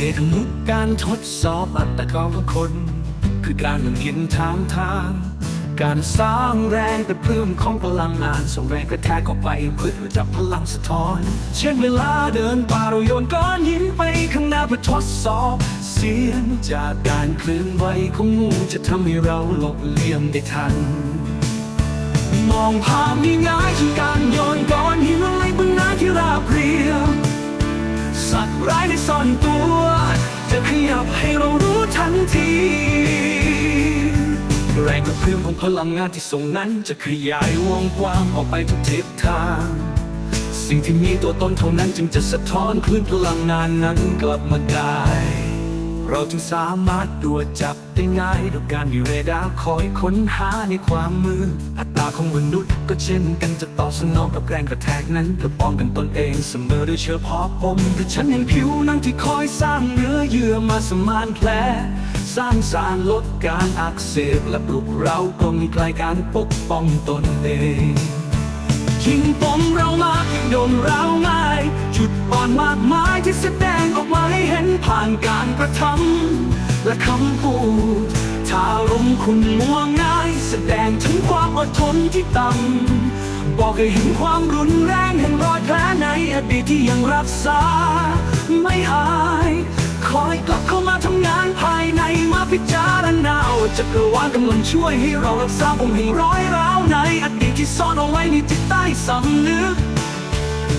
เทคนิคการทดสอบอัตราของคน คือการเห็นทางทาง การสร้างแรงกระเพื่มของพลังงานส่งแรงกระแทกออกไปเพื่อจับพลังสะท้อน เช่นเวลาเดินป่าเราโยนก้อนหินไปข้างหน้าเพื่อทดสอบ เสียงจากการเคลื่อนไหวของงูจะทำให้เราหลบเลี่ยงได้ทัน มองภาพง่ายๆคือการ ร้ายในซ่อนตัว จะขยับให้เรารู้ทันที แรงกระเพื่อมของพลังงานที่ส่งนั้น จะขยายวงกว้างออกไปทุกทิศทาง สิ่งที่มีตัวตนเท่านั้นจึงจะสะท้อนคลื่นพลังงานนั้นกลับมาได้ เราจึงสามารถตรวจจับได้ง่ายด้วยการมีเรดาร์คอยค้นหาในความมืดอัาของมนุษย์ก็เช่นกันจะตอบสนองกับแรงกระแทกนั้นเพื่อป้องกันตนเองเสมอโดยเฉพาะผมแต่ฉันเห็นผิวหนังที่คอยสร้างเนื้อเยื่อมาสมานแผลสร้างสารลดการอักเสบและปลุกเรากลมใกลการปกป้องตนเองยิ่งปมเรามากโดนเราง่าย จุดอ่อนมากมายที่แสดงออกมาให้เห็นผ่านการกระทำและคำพูด ถ้าอารมคุณมัวง่าย แสดงถึงความอดทนที่ต่ำ บอกให้เห็นความรุนแรงแห่งรอยแผลในอดีตที่ยังรักษา ไม่หาย คอยกลับเข้ามาทำงานภายในมาพิจารณาว่าจักรวาลกำลังช่วยให้เรารักษาปมให้ร้อยร้าวในอดีตที่ซ่อนเอาไว้ในจิตใต้สำนึก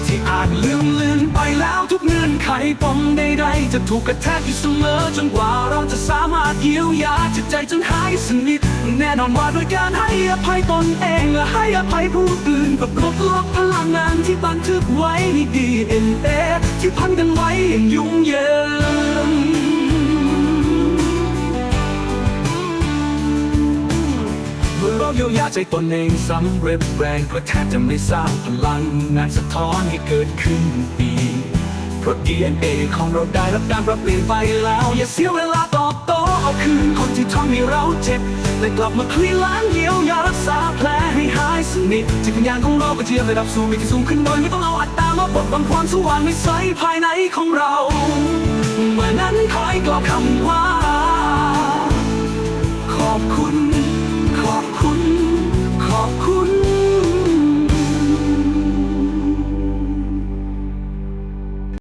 ที่อาจลืมเลือนไปแล้วทุกเงื่อนไขปมใดๆจะถูกกระแทกอยู่เสมอ จนกว่าเราจะสามารถเยียวยาจิตใจจนหายสนิทแน่นอนว่าด้วยการให้อภัยตนเองและให้อภัยผู้อื่นกับลบลบพลังงานที่บันทึกไว้ใน DNA ที่พันกันไว้อย่างยุ่งเหยิง ยียวยาใจตนเองสำเร็จแรงกระแทกจะไม่สร้างพลังงานสะท้อนให้เกิดขึ้นอีกเพราะ DNA ของเราได้รับการปรับเปลี่ยนไปแล้ว อย่าเสียเวลาตอบโต้เอาคืนคนที่ทำให้เราเจ็บและกลับมาคลี่ล้างเยียวยารักษาแผลให้หายสนิทจิตวิญญาณของเราก็เทียบระดับสู่มีที่สูงขึ้นโดยไม่ต้องเอาอัตตามาบดบังความสว่างในใสภายในของเราเมื่อนั้นคอยกล่าวคำว่า